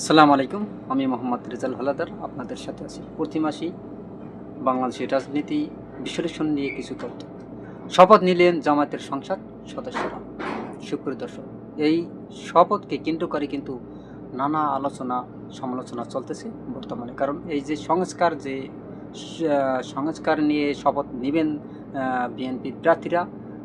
আসসালামু আলাইকুম, আমি মোহাম্মদ রেজাল হালাদার, আপনাদের সাথে আছি প্রতি মাসেই বাংলাদেশের রাজনীতি বিশ্লেষণ নিয়ে কিছু তথ্য। শপথ নিলেন জামায়াতের সংসদ সদস্যরা। সুপ্রিয় দর্শক, এই শপথকে কেন্দ্র করে কিন্তু নানা আলোচনা, সমালোচনা চলতেছে বর্তমানে। কারণ এই যে সংস্কার যে সংস্কার নিয়ে শপথ নেবেন বিএনপি প্রার্থীরা,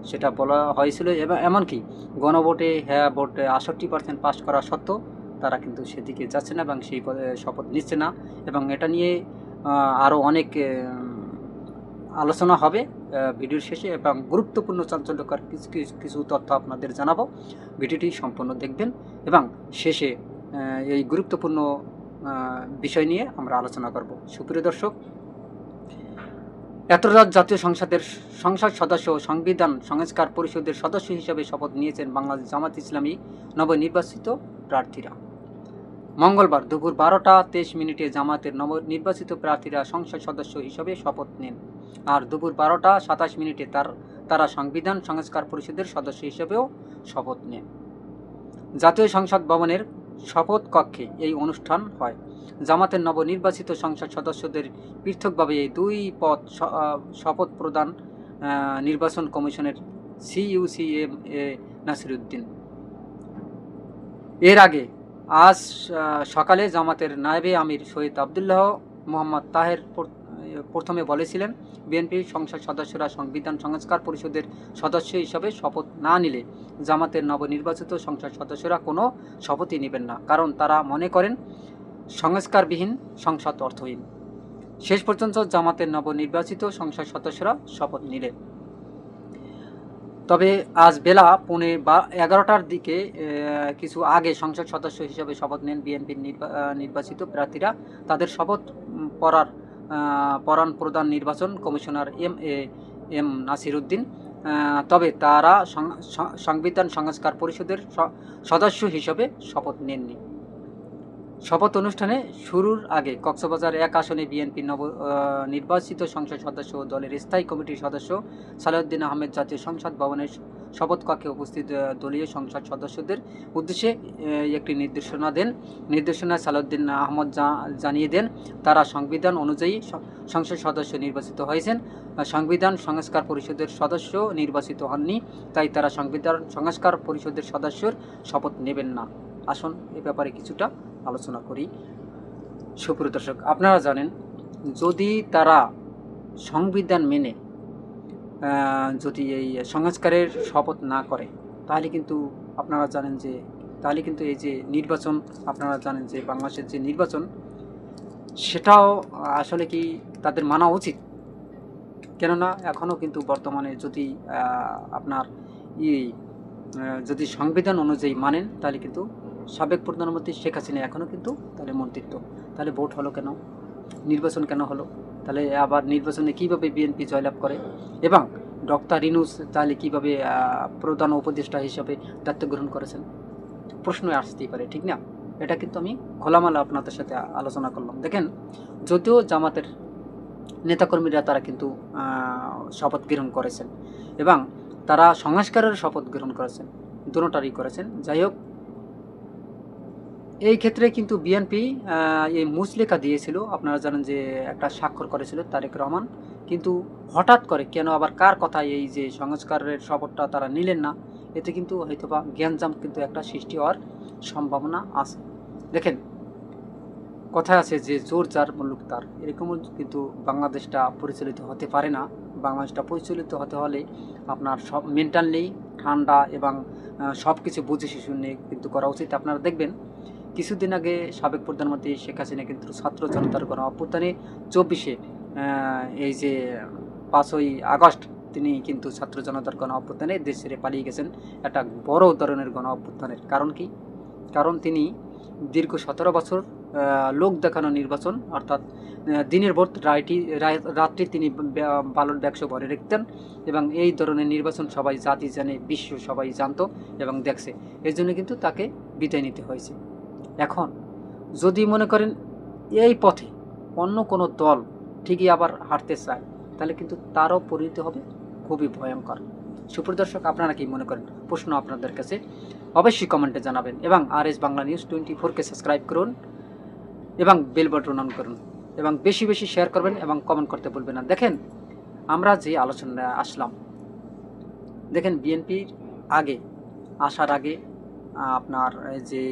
সেটা বলা হয়েছিল। এবং এমনকি গণভোটে হ্যাঁ ভোটে আষট্টি পার্সেন্ট পাস করা সত্ত্বেও তারা কিন্তু সেদিকে যাচ্ছে না এবং সেই শপথ নিচ্ছে না এবং এটা নিয়ে আরও অনেক আলোচনা হবে ভিডিওর শেষে এবং গুরুত্বপূর্ণ চাঞ্চল্যকর কিছু, কিছু- কিছু তথ্য আপনাদের জানাব। ভিডিওটি সম্পূর্ণ দেখবেন এবং শেষে এই গুরুত্বপূর্ণ বিষয় নিয়ে আমরা আলোচনা করব। সুপ্রিয় দর্শক এতরাত জাতীয় সংসদের সংসদ সদস্য ও সংবিধান সংস্কার পরিষদের সদস্য হিসেবে শপথ নিয়েছেন বাংলাদেশ জামাত ইসলামী নবনির্বাচিত প্রার্থীরা। মঙ্গলবার দুপুর বারোটা তেইশ মিনিটে জামাতের নবনির্বাচিত প্রার্থীরা সংসদ সদস্য হিসেবে শপথ নেন। আর দুপুর বারোটা সাতাশ মিনিটে তার তারা সংবিধান সংস্কার পরিষদের সদস্য হিসেবেও শপথ নেন। জাতীয় সংসদ ভবনের শপথ কক্ষে এই অনুষ্ঠান হয়। জামাতের নবনির্বাচিত সংসদ সদস্যদের পৃথকভাবে এই দুই পদ শপথ প্রদান নির্বাচন কমিশনের সিইউসিএম এ নাসিরুদ্দিন। এর আগে আজ সকালে জামাতের নায়েবে আমির শহীদ আবদুল্লাহ মোহাম্মদ তাহের প্রথমে বলেছিলেন, বিএনপি সংসদ সদস্যরা সংবিধান সংস্কার পরিষদের সদস্য হিসাবে শপথ না নিলে জামাতের নবনির্বাচিত সংসদ সদস্যরা কোনো শপথই নেবেন না। কারণ তারা মনে করেন, সংস্কারবিহীন সংসদ অর্থহীন। শেষ পর্যন্ত জামাতের নবনির্বাচিত সংসদ সদস্যরা শপথ নিলেন তবে আজ বেলা পৌনে এগারোটার দিকে কিছু আগে সংসদ সদস্য হিসেবে শপথ নেন বিএনপির নির্বাচিত প্রার্থীরা। তাদের শপথ পড়ার পরাণ প্রদান নির্বাচন commissioner M A M Nasiruddin আহ, তবে তারা সংবিধান সংস্কার পরিষদের সদস্য হিসেবে শপথ নেননি। শপথ অনুষ্ঠানে শুরুর আগে কক্সবাজার এক আসনে বিএনপি নব নির্বাচিত সংসদ সদস্য ও দলের স্থায়ী কমিটির সদস্য সালাউদ্দিন আহমেদ জাতীয় সংসদ ভবনের শপথ কক্ষে উপস্থিত দলীয় সংসদ সদস্যদের উদ্দেশ্যে একটি নির্দেশনা দেন। নির্দেশনা সালাউদ্দিন আহমদ জানিয়ে দেন, তারা সংবিধান অনুযায়ী সংসদ সদস্য নির্বাচিত হয়েছেন। সংবিধান সংস্কার পরিষদের সদস্য নির্বাচিত হননি, তাই তারা সংবিধান সংস্কার পরিষদের সদস্যর শপথ নেবেন না। আসুন এ ব্যাপারে কিছুটা আলোচনা করি। সুপ্রিয় দর্শক, আপনারা জানেন, যদি তারা সংবিধান মেনে যদি এই সংস্কারের শপথ না করে, তাহলে কিন্তু আপনারা জানেন যে, তাহলে কিন্তু এই যে নির্বাচন, আপনারা জানেন যে বাংলাদেশের যে নির্বাচন, সেটাও আসলে কি তাদের মানা উচিত? কেননা এখনও কিন্তু বর্তমানে যদি আপনার ই যদি সংবিধান অনুযায়ী মানেন, তাহলে কিন্তু সাবেক প্রধানমন্ত্রী শেখ হাসিনা এখনও কিন্তু তাহলে মন্ত্রিত্ব। তাহলে ভোট হলো কেন? নির্বাচন কেন হলো? তাহলে আবার নির্বাচনে কীভাবে বিএনপি জয়লাভ করে? এবং ডক্টর রিনুস তাহলে কীভাবে প্রধান উপদেষ্টা হিসাবে দায়িত্ব গ্রহণ করেছেন? প্রশ্ন আসতেই পারে, ঠিক না? এটা কিন্তু আমি খোলামালা আপনাদের সাথে আলোচনা করলাম। দেখেন, যদিও জামাতের নেতাকর্মীরা তারা কিন্তু শপথ গ্রহণ করেছেন এবং তারা সংস্কারের শপথ গ্রহণ করেছেন, দুটারই করেছেন। যাই হোক এই ক্ষেত্রে কিন্তু বিএনপি এই মুসলেখা দিয়েছিল। আপনারা জানেন যে একটা স্বাক্ষর করেছিল তারেক রহমান। কিন্তু হঠাৎ করে কেন আবার কার কথায় এই যে সংস্কারের শপথটা তারা নিলেন না, এতে কিন্তু হয়তোবা জ্ঞানজাম কিন্তু একটা সৃষ্টি হওয়ার সম্ভাবনা আছে। দেখেন, কথায় আছে যে জোর যার মুলুক তার। এরকমও কিন্তু বাংলাদেশটা পরিচালিত হতে পারে না। বাংলাদেশটা পরিচালিত হতে হলে আপনার সব মেন্টালি ঠান্ডা এবং সব কিছু বুঝে শিশু নিয়ে কিন্তু করা উচিত। আপনারা দেখবেন কিছুদিন আগে সাবেক প্রধানমন্ত্রী শেখ হাসিনা কিন্তু ছাত্র জনতার গণ অভ্যুত্থানে চব্বিশে এই যে পাঁচই আগস্ট তিনি কিন্তু ছাত্র জনতার গণ অভ্যুত্থানে দেশ ছেড়ে পালিয়ে গেছেন। একটা বড় ধরনের গণ অভ্যুত্থানের কারণ কি? কারণ তিনি দীর্ঘ সতেরো বছর লোক দেখানো নির্বাচন, অর্থাৎ দিনের ভোট রাইটি রায়- রাত্রি তিনি বালট বাক্স ভরে রাখতেন এবং এই ধরনের নির্বাচন সবাই জাতি জানে, বিশ্ব সবাই জানত এবং দেখছে। এর জন্য কিন্তু তাকে বিদায় নিতে হয়েছে। এখন যদি মনে করেন এই পথে অন্য কোনো দল ঠিকই আবার হাঁটতে চায়, তাহলে কিন্তু তারও পরিণতি হবে খুবই ভয়ঙ্কর। সুপ্রদর্শক আপনারা কি মনে করেন? প্রশ্ন আপনাদের কাছে অবশ্যই কমেন্টে জানাবেন এবং R S Bangla news twenty ফোরকে সাবস্ক্রাইব করুন এবং বেল বাটন অন করুন এবং বেশি বেশি শেয়ার করবেন এবং কমেন্ট করতে বলবেন না। দেখেন, আমরা যে আলোচনায় আসলাম, দেখেন বিএনপির আগে, আসার আগে আপনার যে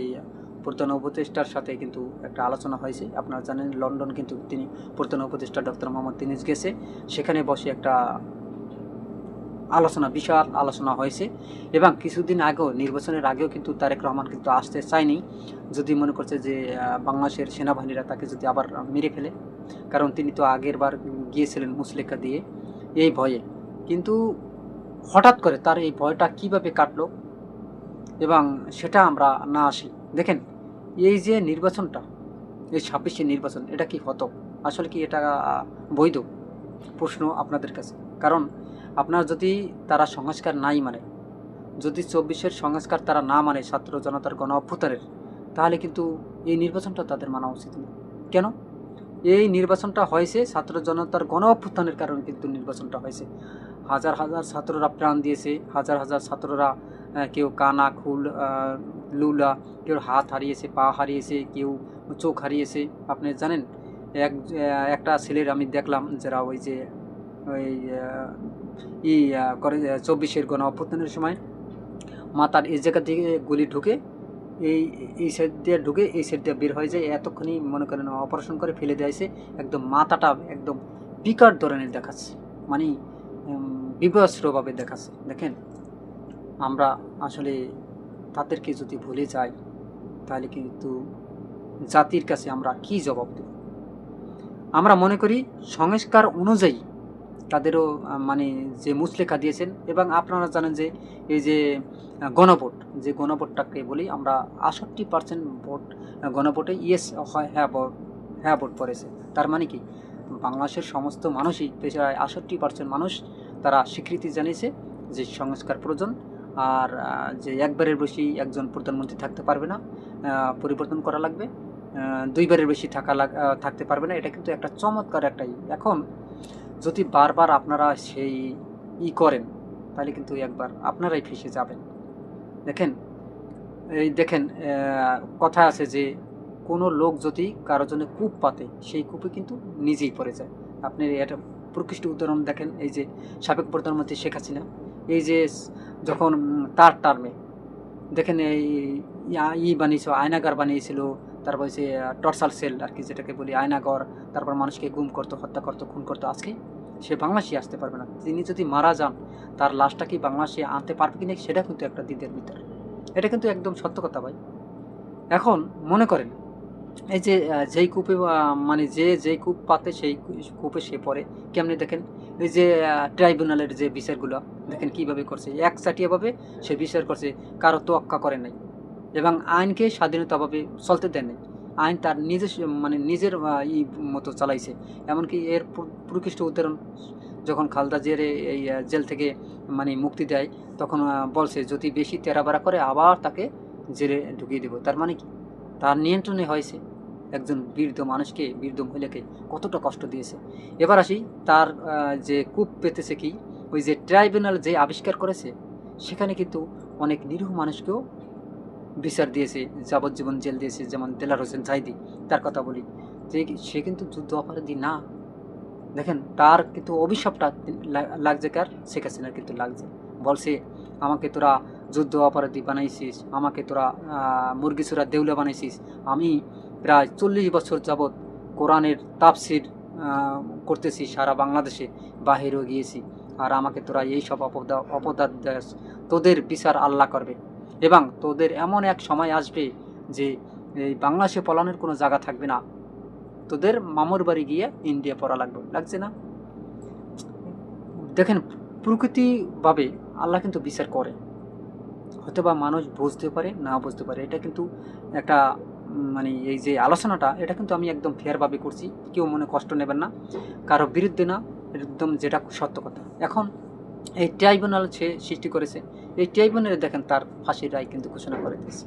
প্রধান উপদেষ্টার সাথে কিন্তু একটা আলোচনা হয়েছে। আপনারা জানেন, লন্ডন কিন্তু তিনি প্রধান উপদেষ্টা ডক্টর মোহাম্মদ তিনিস গেছে। সেখানে বসে একটা আলোচনা, বিশাল আলোচনা হয়েছে এবং কিছুদিন আগেও, নির্বাচনের আগেও কিন্তু তারেক রহমান কিন্তু আসতে চায়নি। যদি মনে করছে যে বাংলাদেশের সেনাবাহিনীরা তাকে যদি আবার মেরে ফেলে, কারণ তিনি তো আগের বার গিয়েছিলেন মুসলেখা দিয়ে এই ভয়ে। কিন্তু হঠাৎ করে তার এই ভয়টা কীভাবে কাটলো এবং সেটা আমরা না আসি। দেখেন এই যে নির্বাচনটা, এই ছাব্বিশে নির্বাচন, এটা কি হতো? আসলে কি এটা বৈধ? প্রশ্ন আপনাদের কাছে। কারণ আপনার যদি তারা সংস্কার নাই মানে যদি চব্বিশের সংস্কার তারা না মানে ছাত্র জনতার গণ অভ্যুত্থানের, তাহলে কিন্তু এই নির্বাচনটা তাদের মানা উচিত না। কেন? এই নির্বাচনটা হয়েছে ছাত্র জনতার গণ অভ্যুত্থানের কারণে কিন্তু নির্বাচনটা হয়েছে। হাজার হাজার ছাত্ররা প্রাণ দিয়েছে, হাজার হাজার ছাত্ররা কেউ কানা, খুল লুলা, কেউ হাত হারিয়েছে, পা হারিয়েছে, কেউ চোখ হারিয়েছে। আপনি জানেন, এক, একটা ছেলের আমি দেখলাম যারা ওই যে, ওই ই করে, চব্বিশের গণ অভ্যুত্থানের সময় মাথার এই জায়গা থেকে গুলি ঢুকে, এই এই সাইড দিয়ে ঢুকে, এই সাইড দিয়ে বের হয়ে যায়, এতক্ষণই মনে করেন অপারেশন করে ফেলে দিয়েছে একদম মাথাটা একদম বিকট ধরনের দেখাচ্ছে মানে বিভস্রভাবে দেখাচ্ছে। দেখেন, আমরা আসলে তাদেরকে যদি ভুলে যাই, তাহলে কিন্তু জাতির কাছে আমরা কি জবাব দেব? আমরা মনে করি সংস্কার অনুযায়ী তাদেরও মানে যে মুসলেখা দিয়েছেন এবং আপনারা জানেন যে এই যে গণভোট, যে গণভোটটাকে বলি আমরা আষট্টি পার্সেন্ট ভোট গণভোটে ইয়েস হয় হ্যাঁ ভোট হ্যাঁ ভোট পড়েছে। তার মানে কি? বাংলাদেশের সমস্ত মানুষই প্রায় আষট্টি পার্সেন্ট মানুষ তারা স্বীকৃতি জানিয়েছে যে সংস্কার প্রয়োজন। আর যে একবারের বেশি একজন প্রধানমন্ত্রী থাকতে পারবে না পরিবর্তন করা লাগবে। দুইবারের বেশি থাকা থাকতে পারবে না। এটা কিন্তু একটা চমৎকার একটা ই। এখন যদি বারবার আপনারা সেই ই করেন, তাহলে কিন্তু একবার আপনারাই ফেসে যাবেন। দেখেন, এই দেখেন কথা আছে যে কোনো লোক যদি কারোর জন্য কূপ পাতে, সেই কূপে কিন্তু নিজেই পড়ে যায়। আপনি এটা প্রকৃষ্ট উদাহরণ দেখেন, এই যে সাবেক প্রধানমন্ত্রী শেখ হাসিনা। এই যে যখন তার টার্মে, দেখেন এই ই বানিয়েছিল আয়নাগার বানিয়েছিল, তারপর যে টর্সাল সেল আর কি যেটাকে বলি আয়নাগর তারপর মানুষকে গুম করতো, হত্যা করতো, খুন করতো, আজকে সে বাংলাদেশে আসতে পারবে না। তিনি যদি মারা যান, তার লাশটা কি বাংলাদেশে আনতে পারবে কি না, সেটা কিন্তু একটা দ্বিধের ভিতর এটা কিন্তু একদম সত্য কথা ভাই। এখন মনে করেন, এই যে যেই কূপে মানে যে, যেই কূপ পাতে, সেই কূপে সে পড়ে, কেমনি দেখেন এই যে ট্রাইব্যুনালের যে বিচারগুলো, দেখেন কীভাবে করছে। একচাটিয়াভাবে সে বিচার করছে, কারও তোয়াক্কা করে নাই। এবং আইনকে স্বাধীনতাভাবে চলতে দেন নাই। আইন তার নিজের মানে নিজের ই মতো চালাইছে। এমনকি এর প্র- প্রকৃষ্ট উদাহরণ, যখন খালদা জিয়ারে এই জেল থেকে মানে মুক্তি দেয়, তখন বলছে, যদি বেশি তেরাবাড়া করে, আবার তাকে জেলে ঢুকিয়ে দেবো। তার মানে কি? তার নিয়ন্ত্রণে হয়েছে। একজন বৃদ্ধ মানুষকে বৃদ্ধ মহিলাকে কতটা কষ্ট দিয়েছে। এবার আসি তার যে কূপ পেতেছে কি? ওই যে ট্রাইব্যুনাল যে আবিষ্কার করেছে, সেখানে কিন্তু অনেক নিরীহ মানুষকেও বিচার দিয়েছে, যাবজ্জীবন জেল দিয়েছে, যেমন দেলার হোসেন জাইদি, তার কথা বলি। যে সে কিন্তু যুদ্ধ অপরাধী না। দেখেন, তার কিন্তু অভিশাপটা লাগছে কার? শেখ হাসিনার কিন্তু লাগছে। বলছে, আমাকে তোরা যুদ্ধ অপরাধী বানাইছিস, আমাকে তোরা মুরগি দেউলা বানাইছিস। আমি প্রায় চল্লিশ বছর যাবৎ কোরআনের তাফসির করতেছি সারা বাংলাদেশে, বাহিরেও গিয়েছি। আর আমাকে তোরা এই সব অপদা, অপদার্থ দেস। তোদের বিচার আল্লাহ করবে। এবং তোদের এমন এক সময় আসবে যে এই বাংলাদেশে পলানোর কোনো জায়গা থাকবে না। তোদের মামুর বাড়ি গিয়ে ইন্ডিয়া পড়া লাগবে। লাগছে না? দেখেন, প্রকৃতিভাবে আল্লাহ কিন্তু বিচার করে। হয়তো বা মানুষ বুঝতে পারে, না বুঝতে পারে। এটা কিন্তু একটা মানে এই যে আলোচনাটা, এটা কিন্তু আমি একদম ফেয়ারভাবে করছি। কেউ মনে কষ্ট নেবেন না। কারও বিরুদ্ধে না, একদম যেটা সত্য কথা। এখন এই ট্রাইব্যুনাল সে সৃষ্টি করেছে, এই ট্রাইব্যুনালে দেখেন তার ফাঁসির রায় কিন্তু ঘোষণা করে দিয়েছে।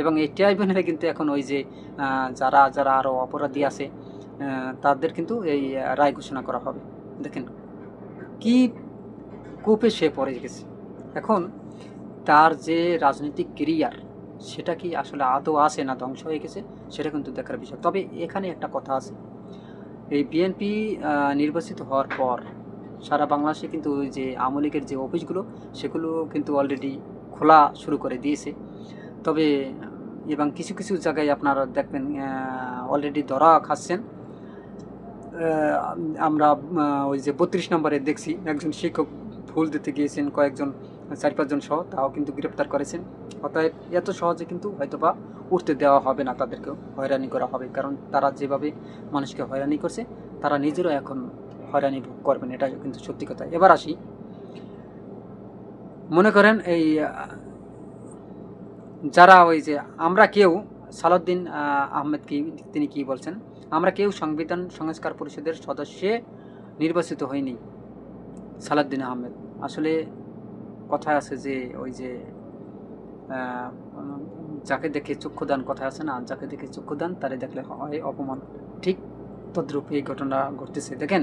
এবং এই ট্রাইব্যুনালে কিন্তু এখন ওই যে যারা যারা আরও অপরাধী আছে তাদের কিন্তু এই রায় ঘোষণা করা হবে। দেখেন কি কূপে সে পড়ে গেছে। এখন তার যে রাজনৈতিক কেরিয়ার সেটা কি আসলে আদৌ আছে না, ধ্বংস হয়ে গেছে? সেটা কিন্তু দেখার বিষয়। তবে এখানে একটা কথা আছে। এই বিএনপি নির্বাচিত হওয়ার পর সারা বাংলাদেশে কিন্তু ওই যে আওয়ামী লীগের যে অফিসগুলো, সেগুলো কিন্তু অলরেডি খোলা শুরু করে দিয়েছে। তবে, এবং কিছু কিছু জায়গায় আপনারা দেখবেন অলরেডি ধরা খাচ্ছেন। আমরা ওই যে বত্রিশ নম্বরে দেখছি, একজন শিক্ষক ভুল দিতে গিয়েছেন, কয়েকজন চার পাঁচজন সহ তাও কিন্তু গ্রেপ্তার করেছেন। অতএব এত সহজে কিন্তু হয়তোবা উঠতে দেওয়া হবে না তাদেরকেও, হয়রানি করা হবে, কারণ তারা যেভাবে মানুষকে হয়রানি করছে, তারা নিজেরও এখন হয়রানি ভোগ করবেন এটা কিন্তু সত্যি কথা। এবার আসি। মনে করেন এই, যারা ওই যে আমরা কেউ, সালাউদ্দিন আহমেদ কি, তিনি কি বলছেন, আমরা কেউ সংবিধান সংস্কার পরিষদের সদস্যে নির্বাচিত হইনি, সালাউদ্দিন আহমেদ। আসলে কথায় আছে যে, ওই যে যাকে দেখে চক্ষুদান কথা আছে না, যাকে দেখে চক্ষুদান, তারে দেখলে হয় অপমান। ঠিক তদ্রূপ এই ঘটনা ঘটতেছে। দেখেন,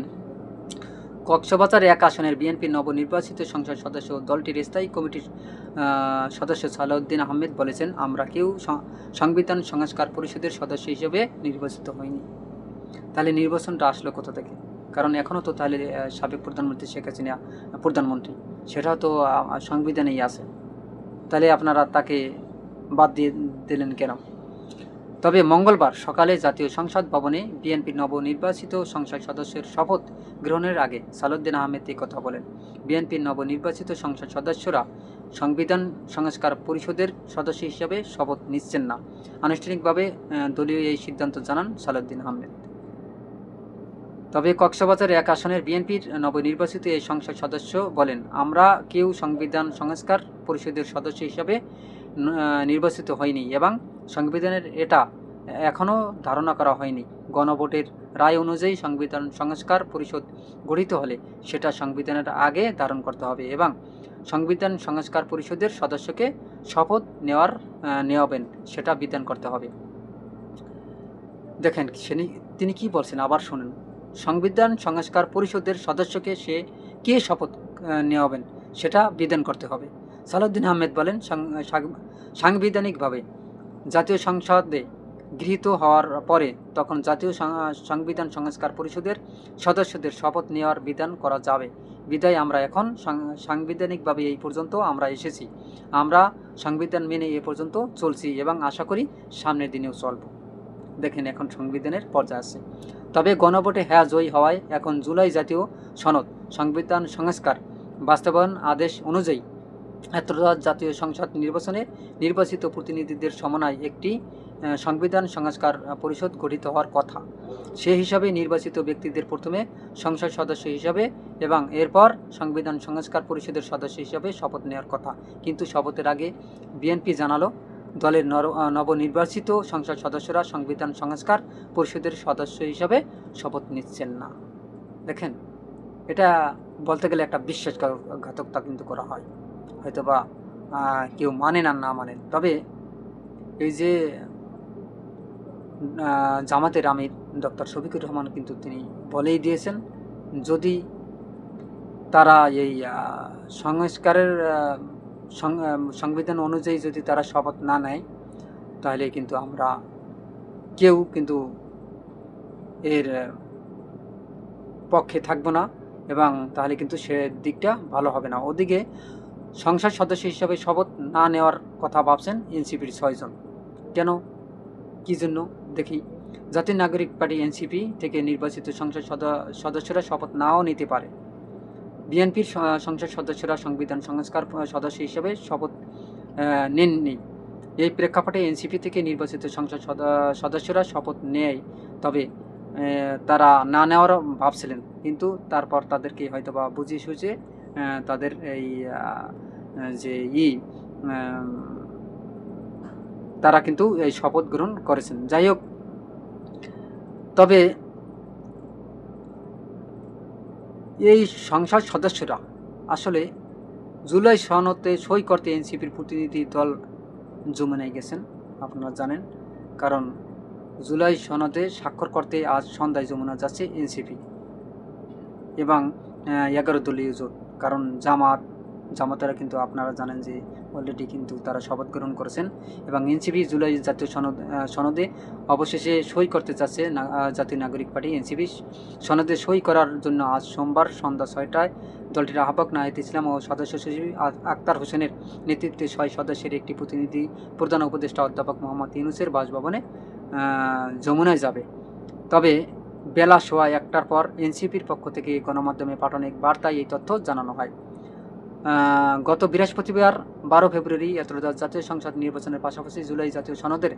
কক্সবাজার এক আসনের বিএনপি নবনির্বাচিত সংসদ সদস্য দলটির স্থায়ী কমিটির সদস্য সালাউদ্দিন আহমেদ বলেছেন, আমরা কেউ সংবিধান সংস্কার পরিষদের সদস্য হিসেবে নির্বাচিত হইনি। তাহলে নির্বাচনটা আসলো কোথা থেকে? কারণ এখনও তো তাহলে সাবেক প্রধানমন্ত্রী শেখ হাসিনা প্রধানমন্ত্রী। সেটাও তো সংবিধানেই আছে। তাহলে আপনারা তাকে বাদ দিয়ে দিলেন কেন? তবে মঙ্গলবার সকালে জাতীয় সংসদ ভবনে বিএনপির নবনির্বাচিত সংসদ সদস্যের শপথ গ্রহণের আগে সালুদ্দিন আহমেদ এই কথা বলেন। বিএনপির নবনির্বাচিত সংসদ সদস্যরা সংবিধান সংস্কার পরিষদের সদস্য হিসেবে শপথ নিচ্ছেন না। আনুষ্ঠানিকভাবে দলীয় এই সিদ্ধান্ত জানান সালুদ্দিন আহমেদ। তবে কক্সবাজার এক আসনের বিএনপির নবনির্বাচিত এই সংসদ সদস্য বলেন, আমরা কেউ সংবিধান সংস্কার পরিষদের সদস্য হিসাবে নির্বাচিত হয়নি এবং সংবিধানের এটা এখনও ধারণা করা হয়নি। গণভোটের রায় অনুযায়ী সংবিধান সংস্কার পরিষদ গঠিত হলে সেটা সংবিধানের আগে ধারণ করতে হবে এবং সংবিধান সংস্কার পরিষদের সদস্যকে শপথ নেওয়ার নেওয়াবেন, সেটা বিধান করতে হবে। দেখেন তিনি কি বলছেন? আবার শুনুন। সংবিধান সংস্কার পরিষদের সদস্যকে সে কে শপথ নেওয়াবেন সেটা বিধান করতে হবে। সালাউদ্দিন আহমেদ বলেন সাংবিধানিকভাবে জাতীয় সংসদে গৃহীত হওয়ার পরে তখন জাতীয় সংবিধান সংস্কার পরিষদের সদস্যদের শপথ নেওয়ার বিধান করা যাবে। বিদায়, আমরা এখন সাংবিধানিকভাবে এই পর্যন্ত আমরা এসেছি। আমরা সংবিধান মেনে এ পর্যন্ত চলছি এবং আশা করি সামনের দিনেও চলব। দেখেন এখন সংবিধানের পর্যায়ে আছে। তবে গণভোটে হ্যাঁ জয়ী হওয়ায় এখন জুলাই জাতীয় সনদ, সংবিধান সংস্কার, বাস্তবায়ন আদেশ অনুযায়ী এতটা জাতীয় সংসদ নির্বাচনে নির্বাচিত প্রতিনিধিদের সমন্বয় একটি সংবিধান সংস্কার পরিষদ গঠিত হওয়ার কথা। সে হিসাবে নির্বাচিত ব্যক্তিদের প্রথমে সংসদ সদস্য হিসাবে এবং এরপর সংবিধান সংস্কার পরিষদের সদস্য হিসাবে শপথ নেওয়ার কথা। কিন্তু শপথের আগে বিএনপি জানালো দলের নর নবনির্বাচিত সংসদ সদস্যরা সংবিধান সংস্কার পরিষদের সদস্য হিসাবে শপথ নিচ্ছেন না। দেখেন, এটা বলতে গেলে একটা বিশ্বাসঘাতকতা কিন্তু করা হয়। হয়তোবা কেউ মানেন আর না মানেন। তবে এই যে জামাতের আমির ডক্টর শফিকুর রহমান কিন্তু তিনি বলেই দিয়েছেন, যদি তারা এই সংস্কারের সংবিধান অনুযায়ী যদি তারা শপথ না নেয়, তাহলে কিন্তু আমরা কেউ কিন্তু এর পক্ষে থাকব না এবং তাহলে কিন্তু সে দিকটা ভালো হবে না। ওদিকে সংসদ সদস্য হিসাবে শপথ না নেওয়ার কথা ভাবছেন এনসিপির ছয়জন কেন? কী জন্য? দেখি। জাতীয় নাগরিক পার্টি এনসিপি থেকে নির্বাচিত সংসদ সদস্যরা শপথ নাও নিতে পারে। বিএনপির সংসদ সদস্যরা সংবিধান সংস্কার সদস্য হিসেবে শপথ নেননি। এই প্রেক্ষাপটে এনসিপি থেকে নির্বাচিত সংসদ সদস্যরা শপথ নেয় তবে তারা না নেওয়ারও ভাবছিলেন। কিন্তু তারপর তাদেরকে হয়তো বা বুঝিয়ে আহ, তাদের এই যে ই তারা কিন্তু এই শপথ গ্রহণ করেছেন। যাই হোক তবে এই সংসদ সদস্যরা আসলে জুলাই সনতে সই করতে এনসিপির প্রতিনিধি দল যমুনায় গেছেন, আপনারা জানেন। কারণ জুলাই সনদে স্বাক্ষর করতে আজ সন্ধ্যায় যমুনা যাচ্ছে এনসিপি এবং এগারো দলীয় জোট। কারণ জামাত জামাতারা কিন্তু আপনারা জানেন যে অলরেডি কিন্তু তারা শপথ গ্রহণ করেছেন এবং এনসিপি জুলাই জাতীয় সনদ সনদে অবশেষে সই করতে চাচ্ছে জাতীয় নাগরিক পার্টি এনসিপি। সনদে সই করার জন্য আজ সোমবার সন্ধ্যা ছয়টায় দলটির আহ্বায়ক নাহিদ ইসলাম ও সদস্য সচিব আক্তার হোসেনের নেতৃত্বে ছয় সদস্যের একটি প্রতিনিধি, প্রধান উপদেষ্টা অধ্যাপক মোহাম্মদ ইউনুসের বাসভবনে যমুনায় যাবে। তবে বেলা সোয়া একটার পর এনসিপির পক্ষ থেকে গণমাধ্যমে পাঠানো এক বার্তায় এই তথ্য জানানো হয়। গত বৃহস্পতিবার বারো ফেব্রুয়ারি এতদাস জাতীয় সংসদ নির্বাচনের পাশাপাশি জুলাই জাতীয় সনদের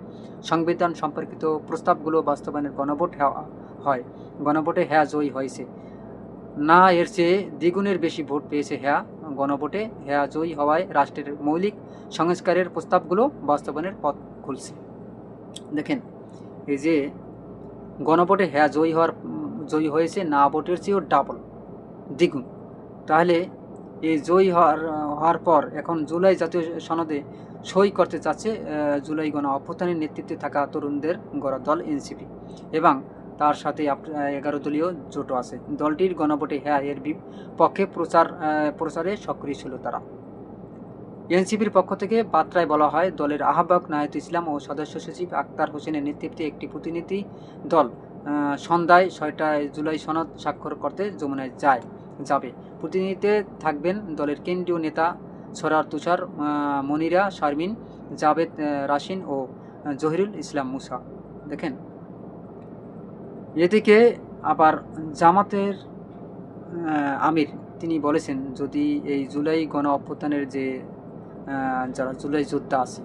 সংবিধান সম্পর্কিত প্রস্তাবগুলো বাস্তবায়নের গণভোট হয়। গণভোটে হ্যাঁ জয়ী হয়েছে। না, এর চেয়ে দ্বিগুণের বেশি ভোট পেয়েছে হ্যাঁ। গণভোটে হ্যাঁ জয়ী হওয়ায় রাষ্ট্রের মৌলিক সংস্কারের প্রস্তাবগুলো বাস্তবায়নের পথ খুলছে। দেখেন, এই যে গণভোটে হ্যাঁ জয়ী হওয়ার জয়ী হয়েছে, না ভোটের চেয়েও ডাবল দ্বিগুণ। তাহলে এই জয়ী হওয়ার হওয়ার পর এখন জুলাই জাতীয় সনদে সই করতে চাচ্ছে জুলাই গণ অভ্যুত্থানের নেতৃত্বে থাকা তরুণদের গড়া দল এনসিপি এবং তার সাথে এগারো দলীয় জোটও আছে। দলটির গণভোটে হ্যাঁ এর পক্ষে প্রচার প্রচারে সক্রিয় ছিল তারা। এনসিপির পক্ষ থেকে বার্তায় বলা হয়, দলের আহ্বায়ক নায়ত ইসলাম ও সদস্য সচিব আক্তার হোসেনের নেতৃত্বে একটি প্রতিনিধি দল সন্ধ্যায় ছয়টায় জুলাই সনদ স্বাক্ষর করতে যমুনায় যায়। যাবে। প্রতিনিধিতে থাকবেন দলের কেন্দ্রীয় নেতা সরার তুষার মনিরা শারমিন আহ, রাশিন ও জহিরুল ইসলাম মুসা। দেখেন। এদিকে আবার জামাতের আমির তিনি বলেছেন যদি এই জুলাই গণ অভ্যুত্থানের যে যারা জুলাই যোদ্ধা আছে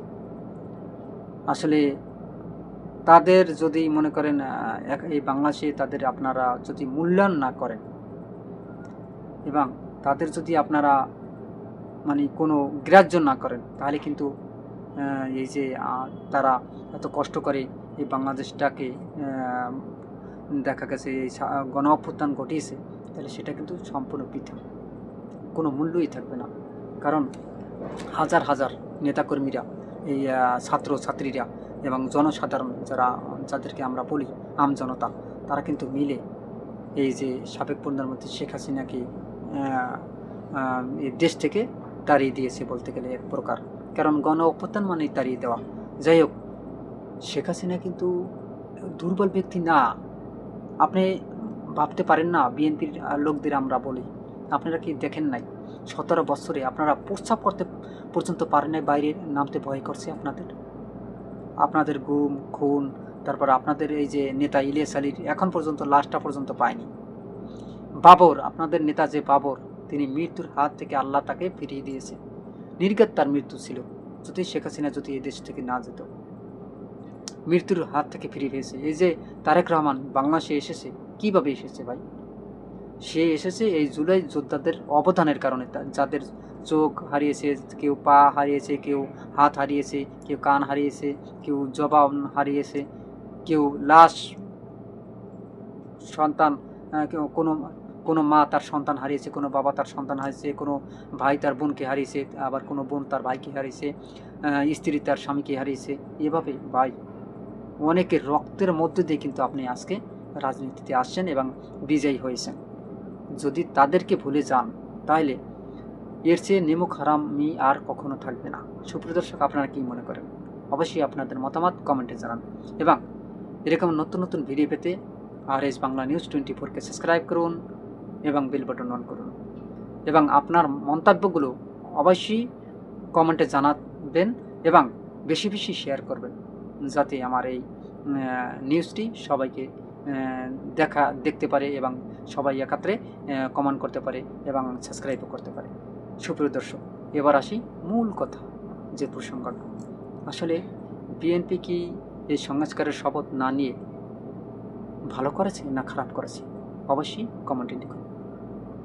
আসলে তাদের যদি মনে করেন এই বাংলাদেশে তাদের আপনারা যদি মূল্যায়ন না করেন এবং তাদের যদি আপনারা মানে কোনো গ্রাহ্য না করেন, তাহলে কিন্তু এই যে তারা এত কষ্ট করে এই বাংলাদেশটাকে দেখা গেছে, এই গণ অভ্যুত্থান ঘটিয়েছে, তাহলে সেটা কিন্তু সম্পূর্ণ পৃথক কোনো মূল্যই থাকবে না। কারণ হাজার হাজার নেতাকর্মীরা, এই ছাত্র ছাত্রীরা এবং জনসাধারণ যারা, যাদেরকে আমরা বলি আম জনতা, তারা কিন্তু মিলে এই যে সাবেক প্রধানমন্ত্রী শেখ হাসিনাকে দেশ থেকে তাড়িয়ে দিয়েছে বলতে গেলে এক প্রকার। কারণ গণ অভ্যুত্থান মানেই তাড়িয়ে দেওয়া। যাই হোক, শেখ হাসিনা কিন্তু দুর্বল ব্যক্তি না। আপনি ভাবতে পারেন না, বিএনপির লোকদের আমরা বলি। আপনারা কি দেখেন নাই? সতেরো বছরে আপনারা প্রস্তাব করতে পর্যন্ত পারেন নাই, বাইরে নামতে ভয় করছে আপনাদের? আপনাদের গুম খুন, তারপর আপনাদের এই যে নেতা ইলিয়াস আলীর এখন পর্যন্ত লাশটা পর্যন্ত পায়নি। বাবর, আপনাদের নেতা যে বাবর, তিনি মৃত্যুর হাত থেকে আল্লাহ তাকে ফিরিয়ে দিয়েছে নির্ঘাত তার মৃত্যু ছিল, যদি শেখ হাসিনা যদি এই দেশ থেকে না যেত। মৃত্যুর হাত থেকে ফিরে পেয়েছে এই যে তারেক রহমান, বাংলাদেশে এসেছে, কীভাবে এসেছে ভাই? সে এসেছে এই জুলাই যোদ্ধাদের অবদানের কারণে যাদের চোখ হারিয়েছে, কেউ পা হারিয়েছে, কেউ হাত হারিয়েছে, কেউ কান হারিয়েছে, কেউ জবাব হারিয়েছে, কেউ লাশ, সন্তান কেউ কোনো কোনো মা তার সন্তান হারিয়েছে, কোনো বাবা তার সন্তান হারিয়েছে, কোনো ভাই তার বোনকে হারিয়েছে, আবার কোনো বোন তার ভাইকে হারিয়েছে স্ত্রী তার স্বামীকে হারিয়েছে, এভাবে ভাই। অনেকের রক্তের মধ্যে দিয়ে কিন্তু আপনি আজকে রাজনীতিতে আসছেন এবং বিজয়ী হয়েছেন। যদি তাদেরকে ভুলে যান তাহলে এর চেয়ে নিমুখ হারামি আর কখনো থাকবে না। সুপ্রিয় দর্শক, আপনারা কি মনে করেন? অবশ্যই আপনাদের মতামত কমেন্টে জানান। এবং এরকম নতুন নতুন ভিডিও পেতে R S Bangla news twenty ফোরকে সাবস্ক্রাইব করুন। এবং বেল বাটন অন করুন। এবং আপনার মন্তব্যগুলো অবশ্যই কমেন্টে জানাবেন এবং বেশি বেশি শেয়ার করবেন, যাতে আমার এই নিউজটি সবাইকে দেখা, দেখতে পারে এবং সবাই একাত্রে কমেন্ট করতে পারে এবং সাবস্ক্রাইবও করতে পারে। সুপ্রিয় দর্শক, এবার আসি মূল কথা, যে প্রসঙ্গটা। আসলে বিএনপি কি এই সংস্কারের শপথ না নিয়ে ভালো করেছে না খারাপ করেছে? অবশ্যই কমেন্টে লিখুন।